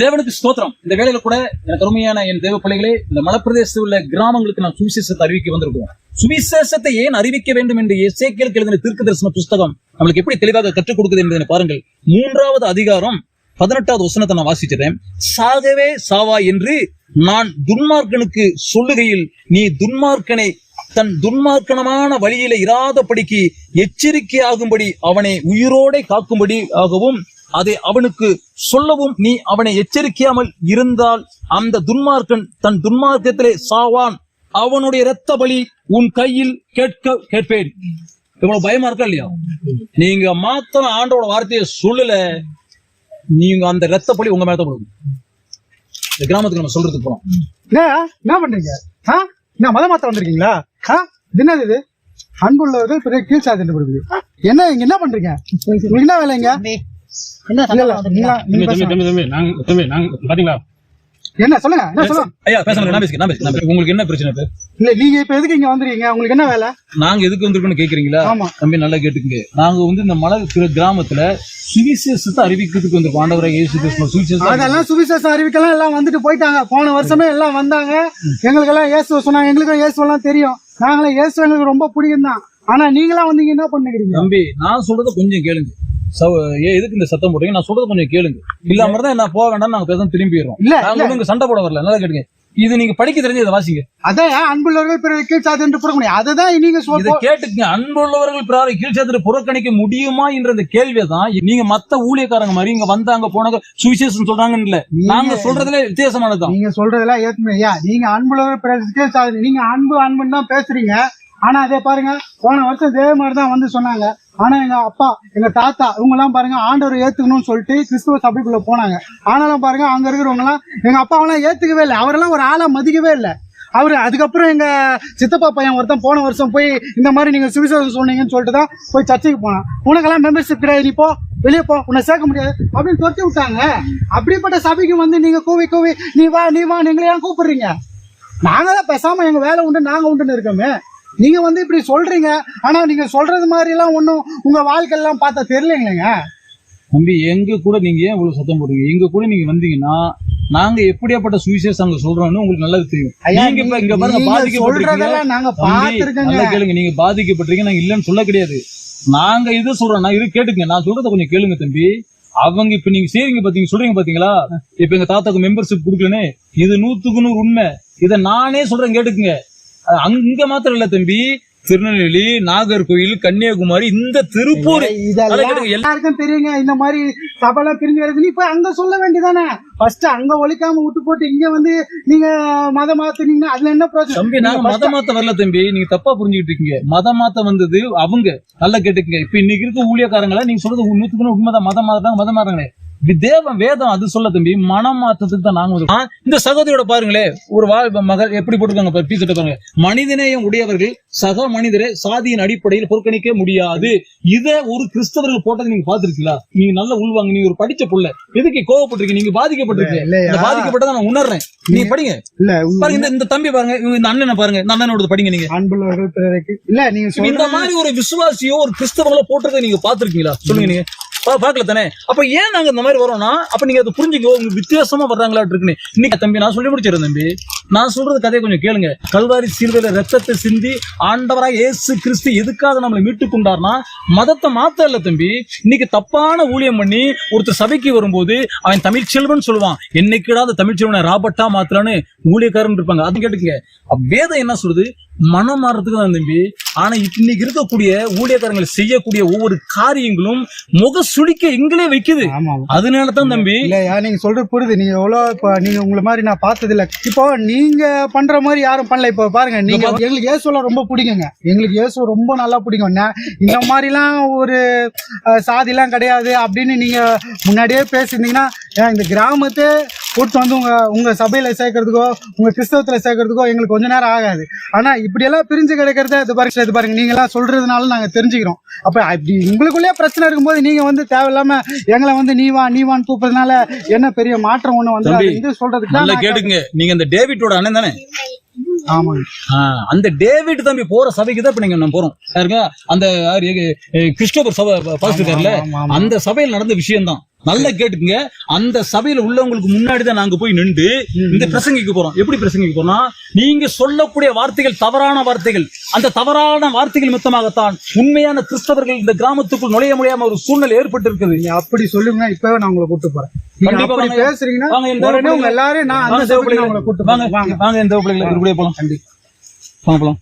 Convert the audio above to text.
தேவனுக்கு ஸ்தோத்திரம். இந்த வேலையில கூட எனக்கு அருமையான என் தேவ பிள்ளைகளே இந்த மலப்பிரதேசத்தில் உள்ள கிராமங்களுக்கு நான் சுவிசேஷத்தை அறிவிக்க வந்திருக்கோம் சுவிசேஷத்தை ஏன் அறிவிக்க வேண்டும் என்று இசைக்கியல் எழுதின தீர்க்க தரிசன புஸ்தகம் நம்மளுக்கு எப்படி தெளிவாக கற்றுக் கொடுக்குது என்பதை பாருங்கள். மூன்றாவது அதிகாரம் பதினெட்டாவது வசனத்தை நான் வாசிச்சிட்டேன் சாகவே சாவா என்று நான் துன்மார்க்கனுக்கு சொல்லுகையில் நீ துன்மார்க்கனை தன் துன்மார்க்கனமான வழியில இராதபடிக்கு எச்சரிக்கையாகும்படி அவனை உயிரோடே காக்கும்படி ஆகவும் அதை அவனுக்கு சொல்லவும் நீ அவனை எச்சரிக்கையாமல் இருந்தால் அந்த துன்மார்க்கன் தன் துன்மார்க்கத்திலே சாவான். அவனுடைய இரத்த பலி உன் கையில் கேட்க கேட்பேன். இவ்வளவு பயமா இருக்கா இல்லையா? நீங்க மாத்திரம் ஆண்டோட வார்த்தையை சொல்லல நீங்க அந்த இரத்த பலி உங்க மேல தான் விழுகும். இந்த கிராமத்துக்கு நம்ம சொல்றதுக்கு போறோம். என்ன என்ன பண்றீங்க? என்ன மத மாத்த வந்திருக்கீங்களா? என்னது இது? அன்புள்ளவர்கள் பிறகு கீழ் சாதி கொடுக்குது என்ன இங்க என்ன பண்றீங்க? உங்களுக்கு என்ன வேலைங்க என்ன இல்ல, இல்ல, நீங்களா- நீங்க தம்பி தம்பி பேசுங்க. தம்பி தம்பி நாங்க தம்பி நாங்க பாத்தீங்களா? என்ன சொல்லுங்க என்ன சொல்லுங்க? ஐயா பேசுங்க நான் பேசுகிறேன் நான் பேசுகிறேன், நான் பேசுகிறேன். உங்களுக்கு என்ன பிரச்சனை இப்ப? இல்ல நீங்க இப்ப எதுக்கு இங்க வந்திருக்கீங்க? உங்களுக்கு என்ன வேலை? நாங்க எதுக்கு வந்திருக்கோம்னு கேக்குறீங்களா? ஆமா. தம்பி நல்லா கேட்டுக்குங்க. நாங்க வந்து இந்த மலை கிராமத்துல சுவிசேஷத்தை அறிவிக்கிறதுக்கு வந்திருக்கோம் ஆண்டவரை இயேசு கிறிஸ்துவ சுவிசேஷம் அதெல்லாம் சுவிசேஷம் அறிவிக்கலாம் எல்லாம் வந்துட்டு போயிட்டாங்க. போன வருஷமே எல்லாம் வந்தாங்க. எங்களுக்கு எல்லாம் இயேசு சொன்னாங்க. எங்களுக்கும் இயேசு எல்லாம் தெரியும். நாங்களும் இயேசு எங்களுக்கு ரொம்ப பிடிக்கும் தான் ஆனா நீங்களா வந்து இங்க என்ன பண்ணுகிறீங்க தம்பி நான் சொல்றத கொஞ்சம் கேளுங்க. சவ- ஏன் எதுக்கு இந்த சத்தம் போடுறீங்க நான் சொல்றது கொஞ்சம் கேளுங்க. இல்லாம தான் நான் போக வேண்டாம் நாங்க பேசாம திரும்பிடுறோம். இல்ல நாங்க இங்க சண்டை போட வரல. நல்லா கேட்டுங்க. இது நீங்க படிக்க தெரிஞ்சு இதை வாசிங்க. அதான் அன்புள்ளவர்கள் பிறகு கீழ் சாதி என்று முடியும் அதுதான் நீங்க இதை கேட்டுக்குங்க. அன்புள்ளவர்கள் பிறாரை கீழ் சேர்த்து புறக்கணிக்க முடியுமா என்ற இந்த கேள்வியை தான் நீங்க மத்த ஊழியக்காரங்க மாதிரி இங்க வந்தாங்க போனாங்க சுவிசேஷம் சொல்றாங்கன்னு இல்ல. நாங்க சொல்றதுல வித்தியாசமானதுதான் நீங்க சொல்றதெல்லாம் ஏத்துமே ஐயா நீங்க அன்புள்ளவர் பிறகு சாதி நீங்க அன்பு அன்புன்னு தான் பேசுறீங்க. ஆனா அதே பாருங்க போன வருஷம் இதே மாதிரி தான் வந்து சொன்னாங்க. ஆனா எங்க அப்பா எங்க தாத்தா இவங்க எல்லாம் பாருங்க ஆண்டவர் ஏத்துக்கணும்னு சொல்லிட்டு கிறிஸ்துவ சபைக்குள்ள போனாங்க. ஆனாலும் பாருங்க அங்க இருக்கிறவங்க எல்லாம் எங்க அப்பாவெல்லாம் ஏத்துக்கவே இல்லை. அவரெல்லாம் ஒரு ஆளா மதிக்கவே இல்லை. அவரு அதுக்கப்புறம் எங்க சித்தப்பா பையன் ஒருத்தன் போன வருஷம் போய் இந்த மாதிரி நீங்க சுவிசேஷம் சொன்னீங்கன்னு சொல்லிட்டு தான் போய் சர்ச்சைக்கு போனான். உனக்கெல்லாம் மெம்பர்ஷிப் கிடையாது நீ போ வெளியே போ உன்னை சேர்க்க முடியாது அப்படின்னு துரத்தி விட்டாங்க. அப்படிப்பட்ட சபைக்கு வந்து நீங்க கூவி கூவி நீ வா நீ வா நீங்களே ஏன் கூப்பிடுறீங்க? நாங்க தான் பேசாம எங்க வேலை உண்டு நாங்க உண்டுன்னு இருக்கோமே. நீங்க வந்து இப்படி சொல்றீங்க ஆனா நீங்க சொல்றது மாதிரி எல்லாம் ஒன்றும் உங்க வாழ்க்கை எல்லாம் பார்த்தா தெரியலைங்களேங்க. தம்பி எங்க கூட நீங்க ஏன் இவ்வளவு சத்தம் போடுறீங்க? எங்க கூட நீங்க வந்தீங்கன்னா நாங்க எப்படியாப்பட்ட சுவிசேஷம் அங்க சொல்றோம்னு உங்களுக்கு நல்லா தெரியும். நீங்க இப்ப இங்க பாருங்க பாதிக்கப்பட்டிருக்கீங்க. நாங்க நல்லா கேளுங்க நீங்க பாதிக்கப்பட்டிருக்கீங்க நாங்க இல்லைன்னு சொல்ல கிடையாது. நாங்க இது சொல்றோம் நான் இது கேட்டுங்க நான் சொல்றத கொஞ்சம் கேளுங்க தம்பி. அவங்க இப்ப நீங்க செய்றீங்க பாத்தீங்க சொல்றீங்க பாத்தீங்களா? இப்ப எங்க தாத்தாக்கு மெம்பர்ஷிப் கொடுக்கலன்னு இது நூத்துக்கு நூறு உண்மை. இத நானே சொல்றேன் கேட்டுக்குங்க. அங்க மாத்திரம் இல்ல தம்பி. திருநெல்வேலி நாகர்கோயில் கன்னியாகுமரி இந்த திருப்பூர். எல்லாருக்கும் தெரியுங்க. இந்த மாதிரி சபைலாம் பிரிஞ்சு நீ போய் அங்க சொல்ல வேண்டியதானே? ஃபர்ஸ்ட் அங்க ஒழிக்காம விட்டு போட்டு இங்க வந்து நீங்க மதம் மாத்துனீங்கன்னா அதுல என்ன பிரச்சனை தம்பி நாங்க நீங்க மத மாத்த வரல தம்பி. நீங்க தப்பா புரிஞ்சுக்கிட்டு இருக்கீங்க. மத மாத்த வந்தது அவங்க. நல்லா கேட்டுக்கங்க. இப்ப இன்னைக்கு இருக்க ஊழியக்காரங்கள நீங்க சொல்றது நூத்துக்கு உண்மைதான். மதம் மாத்தாங்க மதம் மாறாங்களே தேவம் வேதம் அது சொல்ல தம்பி மனம் மாத்தத்துக்கு தான் நாங்க இந்த சகோதரியோட பாருங்களே ஒரு வாழ் மகள் எப்படி போட்டுருக்காங்க பீசட்ட பாருங்க மனிதநேயம் உடையவர்கள் சக மனிதரை சாதியின் அடிப்படையில் புறக்கணிக்க முடியாது. இத ஒரு கிறிஸ்தவர்கள் போட்டதை நீங்க பாத்துருக்கீங்களா நீங்க நல்ல உள்வாங்க நீங்க ஒரு படிச்ச புள்ள. எதுக்கு கோவப்பட்டிருக்கீங்க? நீங்க பாதிக்கப்பட்டிருக்கீங்க. பாதிக்கப்பட்டதை நான் உணர்றேன். நீங்க படிங்க. பாருங்க இந்த- தம்பி பாருங்க இவங்க இந்த அண்ணனை பாருங்க இந்த அண்ணனோட படிங்க நீங்க. அன்புள்ளவர்கள் இல்ல நீங்க இந்த மாதிரி ஒரு விசுவாசியோ ஒரு கிறிஸ்தவங்களோ போட்டிருக்க நீங்க பாத்திருக்கீங்களா சொல்லுங்க நீங்க. பார்க்கல பாக்கல தானே அப்ப ஏன் நாங்க இந்த மாதிரி வரோம்னா அப்ப நீங்க அதை புரிஞ்சுக்கோ உங்க வித்தியாசமா வர்றாங்களா இருக்குன்னு. இன்னைக்கு தம்பி நான் சொல்லி முடிச்சிருந்தேன் தம்பி. நான் சொல்றது கதையை கொஞ்சம் கேளுங்க. கல்வாரி சீர்வேல ரத்தத்தை சிந்தி ஆண்டவராய் இயேசு கிறிஸ்து எதுக்காக நம்மளை மீட்டு கொண்டார்னா மதத்தை மாத்த இல்ல தம்பி. இன்னைக்கு தப்பான ஊழியம் பண்ணி ஒருத்தர் சபைக்கு வரும்போது அவன் தமிழ் செல்வன் சொல்லுவான். என்னைக்குடா அந்த தமிழ் செல்வனை ராபர்ட்டா மாத்தலான்னு ஊழியக்காரன் இருப்பாங்க. அது கேட்டுக்கங்க. வேதம் என்ன சொல்லுது? மனம் மாறதுக்கு தான் தம்பி. ஆனா இன்னைக்கு இருக்கக்கூடிய ஊழியக்காரங்கள் செய்யக்கூடிய ஒவ்வொரு காரியங்களும் முக சுளிக்க எங்களே வைக்குது. ஆமா. ஆமா. அதனால தான் தம்பி. இல்லையா? நீங்க சொல்றது புரியுது. நீங்க எவ்வளவு இப்ப நீங்க உங்களை மாதிரி நான் பார்த்தது இல்ல இப்போ நீங்க பண்ற மாதிரி யாரும் பண்ணல. இப்போ பாருங்க நீங்க எங்களுக்கு இயேசுலாம் ரொம்ப பிடிக்குங்க. எங்களுக்கு இயேசு ரொம்ப நல்லா பிடிக்கும். இந்த மாதிரிலாம் ஒரு அஹ், சாதிலாம் கிடையாது அப்படின்னு நீங்க முன்னாடியே பேசியிருந்தீங்கன்னா ஏன் இந்த கிராமத்தை கூட்டு வந்து உங்க உங்க சபையில சேர்க்கறதுக்கோ உங்க கிறிஸ்தவத்துல சேர்க்கறதுக்கோ எங்களுக்கு கொஞ்ச நேரம் ஆகாது. ஆனா இப்படியெல்லாம் பிரிஞ்சு கிடக்கிறத இது பாருங்க இது பாருங்க நீங்க எல்லாம் சொல்றதுனால நாங்க தெரிஞ்சுக்கிறோம். அப்ப அப்படி உங்களுக்குள்ளேயே பிரச்சனை இருக்கும்போது நீங்க வந்து தேவையில்லாம எங்களை வந்து நீ வா நீ வான்னு கூப்பிடுறதுனால என்ன பெரிய மாற்றம் ஒண்ணு வந்து வந்து சொல்றதுக்கு நல்லா கேட்டுங்க நீங்க இந்த டேவிட்டோட அண்ணன் தானே? அந்த டேவிட் தம்பி போற சபைக்கு தான் இப்ப நீங்க நம்ம போறோம். யாருங்க? அந்த கிறிஸ்டோபர் சபை பாஸ்டர் இருக்காருல்ல. அந்த சபையில் நடந்த விஷயம் தான் நல்லா கேட்டுக்குங்க. அந்த சபையில உள்ளவங்களுக்கு முன்னாடி தான் நாங்க போய் நின்று இந்த பிரசங்கிக்க போறோம். எப்படி பிரசங்கிக்க போறோம்னா நீங்க சொல்லக்கூடிய வார்த்தைகள் தவறான வார்த்தைகள். அந்த தவறான வார்த்தைகள் மித்தமாகத்தான் உண்மையான கிறிஸ்தவர்கள் இந்த கிராமத்துக்குள் நுழைய முடியாம ஒரு சூழ்நிலை ஏற்பட்டு இருக்குது நீங்க அப்படி சொல்லுங்க இப்பவே நான் உங்களை கூட்டு போறேன். பேசுறீங்கன்னா எல்லாரையும் நான் வாங்க வாங்க வாங்க. இந்த இப்படியே போலாம். கண்டிப்பா. வாங்க போலாம்.